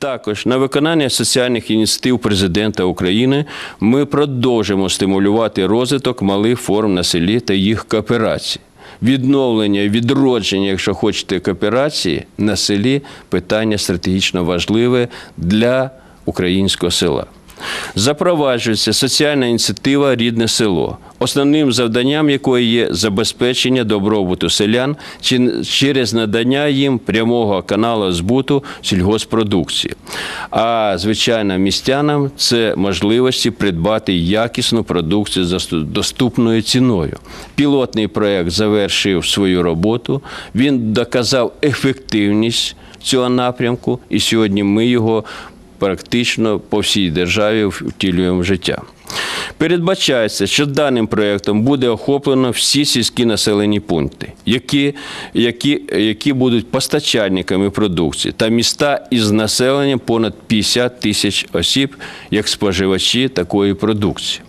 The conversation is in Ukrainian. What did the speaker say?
Також на виконання соціальних ініціатив президента України ми продовжимо стимулювати розвиток малих форм на селі та їх кооперації. Відновлення, відродження, якщо хочете, кооперації на селі питання стратегічно важливе для українського села. Запроваджується соціальна ініціатива Рідне село, основним завданням якої є забезпечення добробуту селян через надання їм прямого каналу збуту сільгоспродукції. А звичайно, містянам це можливості придбати якісну продукцію за доступною ціною. Пілотний проект завершив свою роботу. Він доказав ефективність цього напрямку, і сьогодні ми його практично по всій державі втілюємо в життя. Передбачається, що даним проєктом буде охоплено всі сільські населені пункти, які, які, які будуть постачальниками продукції, та міста із населенням понад 50 тисяч осіб як споживачі такої продукції.